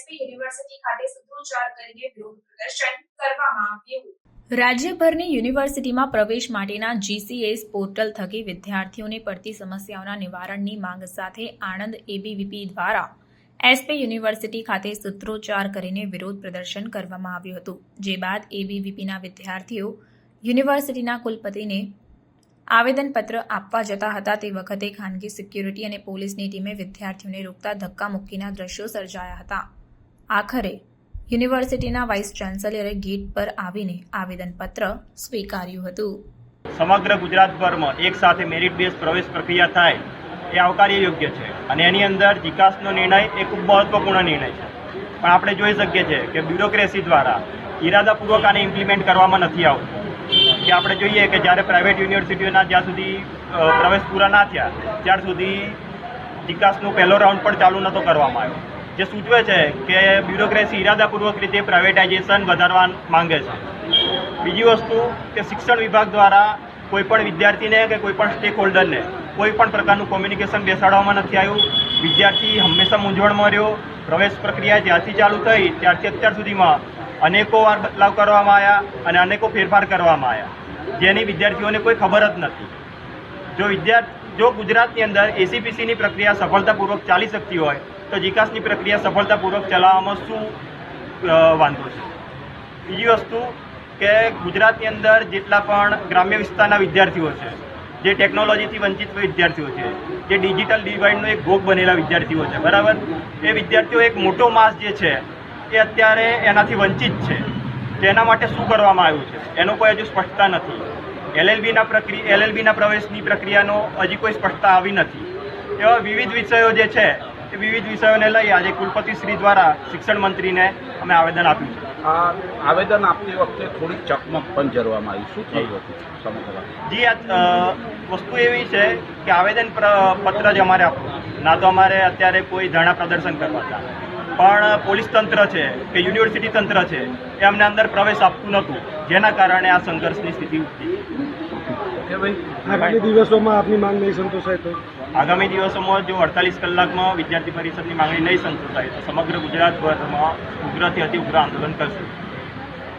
SP university ખાતે સૂત્રોચ્ચાર કરીને વિરોધ પ્રદર્શન કરવામાં આવ્યું. રાજ્યભરની યુનિવર્સિટીમાં પ્રવેશ માટેના જીસીએસ પોર્ટલ થકી વિદ્યાર્થીઓને પડતી સમસ્યાઓના નિવારણની માંગ સાથે આણંદ એબીવીપી દ્વારા એસપી યુનિવર્સિટી ખાતે સૂત્રોચ્ચાર કરીને વિરોધ પ્રદર્શન કરવામાં આવ્યું હતું. જે બાદ એબીવીપીના વિદ્યાર્થીઓ યુનિવર્સિટીના કુલપતિને આવેદનપત્ર આપવા જતા હતા તે વખતે ખાનગી સિક્યુરિટી અને પોલીસની ટીમે વિદ્યાર્થીઓને રોકતા ધક્કા મુક્કીના દ્રશ્યો સર્જાયા હતા. આખરે યુનિવર્સિટીના વાઇસ ચાન્સેલરે ગેટ પર આવીને આવેદનપત્ર સ્વીકાર્યું હતું. સમગ્ર ગુજરાતભરમાં એક સાથે મેરિટ બેઝ પ્રવેશ પ્રક્રિયા થાય એ આવકાર્ય યોગ્ય છે અને એની અંદર વિકાસનો નિર્ણય એ ખૂબ મહત્વપૂર્ણ નિર્ણય છે. પણ આપણે જોઈ શકીએ છીએ કે બ્યુરોક્રેસી દ્વારા ઇરાદાપૂર્વક આને ઇમ્પ્લિમેન્ટ કરવામાં નથી આવતું. કે આપણે જોઈએ કે જ્યારે પ્રાઇવેટ યુનિવર્સિટીઓના જ્યાં સુધી પ્રવેશ પૂરા ના થયા, ત્યાર સુધી વિકાસનો પહેલો રાઉન્ડ પણ ચાલુ નહોતો કરવામાં આવ્યો. જે સૂચવે છે કે બ્યુરોક્રેસી ઇરાદાપૂર્વક રીતે પ્રાઇવેટાઇઝેશન વધારવા માંગે છે. બીજી વસ્તુ કે શિક્ષણ વિભાગ દ્વારા કોઈપણ વિદ્યાર્થીને કે કોઈપણ સ્ટેક હોલ્ડરને કોઈ પણ પ્રકારનું કોમ્યુનિકેશન બેસાડવામાં નથી આવ્યું. વિદ્યાર્થી હંમેશા મૂંઝવણમાં રહ્યો. પ્રવેશ પ્રક્રિયા જ્યારથી ચાલુ થઈ, ત્યારથી અત્યાર સુધીમાં અનેકો વાર બદલાવ કરવામાં આવ્યા અને અનેકો ફેરફાર કરવામાં આવ્યા. જેની વિદ્યાર્થીઓને કોઈ ખબર જ નથી. જો વિદ્યાર્થી, જો ગુજરાતની અંદર એસીપીસીની પ્રક્રિયા સફળતાપૂર્વક ચાલી શકતી હોય તો વિકાસની પ્રક્રિયા સફળતાપૂર્વક ચલાવવામાં શું વાંધો છે? બીજી વસ્તુ કે ગુજરાતની અંદર જેટલા પણ ગ્રામ્ય વિસ્તારના વિદ્યાર્થીઓ છે, જે ટેકનોલોજીથી વંચિત વિદ્યાર્થીઓ છે, જે ડિજિટલ ડિવાઇડનો એક ભોગ બનેલા વિદ્યાર્થીઓ છે, બરાબર? એ વિદ્યાર્થીઓ એક મોટો માસ જે છે, એ અત્યારે એનાથી વંચિત છે. તેના માટે શું કરવામાં આવ્યું છે? એનો કોઈ હજુ સ્પષ્ટતા નથી. એલએલબીના પ્રક્રિયા એલએલબીના પ્રવેશની પ્રક્રિયાનો હજી કોઈ સ્પષ્ટતા આવી નથી. એવા વિવિધ વિષયો જે છે એ વિવિધ વિષયોને લઈ આજે કુલપતિ શ્રી દ્વારા શિક્ષણ મંત્રીને અમે આવેદન આપ્યું છે. આ આવેદન આપતી વખતે થોડી ચકમક પણ જરવામાં આવી. શું થયું હતું? સમગ્ર જી આ વસ્તુ એવી છે કે આવેદન પત્ર જ અમારે આપવું. ના તો અમારે અત્યારે કોઈ ધરણા પ્રદર્શન કરવા હતા. પણ પોલીસ તંત્ર છે કે યુનિવર્સિટી તંત્ર છે એ અમને અંદર પ્રવેશ આપતું નહોતું. જેના કારણે આ સંઘર્ષની સ્થિતિ ઉઠી ભાઈ. આગામી દિવસોમાં આપની માંગ નહીં સંતોષાય તો? આગામી દિવસોમાં જો અડતાલીસ કલાકમાં વિદ્યાર્થી પરિષદની માંગણી નહીં સંતોષાય તો સમગ્ર ગુજરાતભરમાં ઉગ્રથી અતિ ઉગ્ર આંદોલન કરશું.